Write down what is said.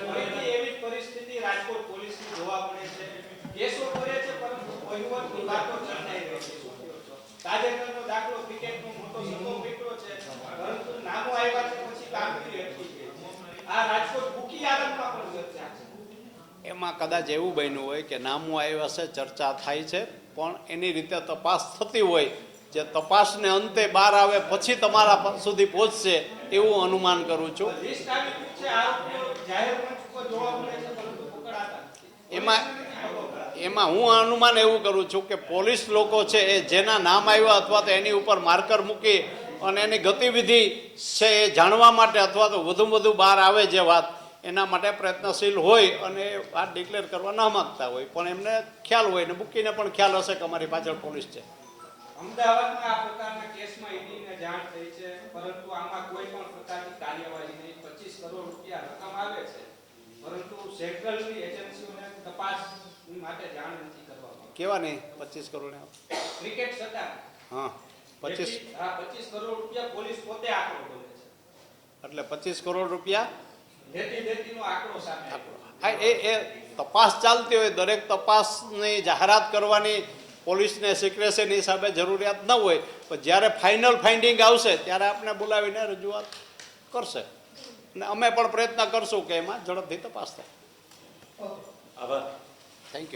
ફરીથી એવી પરિસ્થિતિ રાજકોટ પોલીસની જોવા મળે છે. કેસો કરે છે પરંતુ વહીવટની વાતો ચર્ચાઈ રહી છે? તાજેતરનો દાખલો ક્રિકેટનો મોટો સટ્ટો પકડ્યો છે પરંતુ નામો આવ્યા છે પછી કામગીરી અટકી ગઈ આ રાજકોટ ભૂખી આદમમાં પણ ચર્ચા છે. એમાં કદાચ એવું બન્યું હોય કે નામું આવ્યા છે ચર્ચા થાય છે પણ એની રીતે તપાસ થતી હોય. જે તપાસને અંતે બહાર આવે પછી તમારા સુધી પહોંચશે એવું અનુમાન કરું છું લિસ્ટ આવી ગયું છે આરોપીઓ જાહેર મંચ ઉપર જોવા મળે છે પરંતુ પકડાતા નથી. એમાં એમાં હું અનુમાન એવું કરું છું કે પોલીસ લોકો છે એ જેના નામ આવ્યા અથવા તો એની ઉપર માર્કર મૂકી અને એની ગતિવિધિ છે એ જાણવા માટે અથવા તો વધુ વધુ બહાર આવે જે વાત, એના માટે પ્રયત્નશીલ હોય અને વાત ડિક્લેર કરવા ન માગતા હોય. પણ એમને ખ્યાલ હોય ને મૂકીને પણ ખ્યાલ હશે કે અમારી પાછળ પોલીસ છે. અમદાવાદમાં રકમ આવે છે પરંતુ સેન્ટ્રલની એજન્સીઓને તપાસ માટે જાણ નથી કરવામાં કેવા નહીં પચીસ કરોડ ક્રિકેટ સટ્ટા હા પચીસ. હા પચીસ કરોડ રૂપિયા પોલીસ પોતે આંકડો બોલે છે. એટલે પચીસ કરોડ રૂપિયા લેતી દેતીનો આંકડો સામે હા એ એ તપાસ ચાલતી હોય દરેક તપાસની જાહેરાત કરવાની પોલીસને સિક્રેસીની હિસાબે જરૂરિયાત ન હોય પણ જ્યારે ફાઇનલ ફાઇન્ડિંગ આવશે ત્યારે આપણે બોલાવીને રજૂઆત કરશે. અને અમે પણ પ્રયત્ન કરશું કે એમાં ઝડપથી તપાસ થાય. આભાર.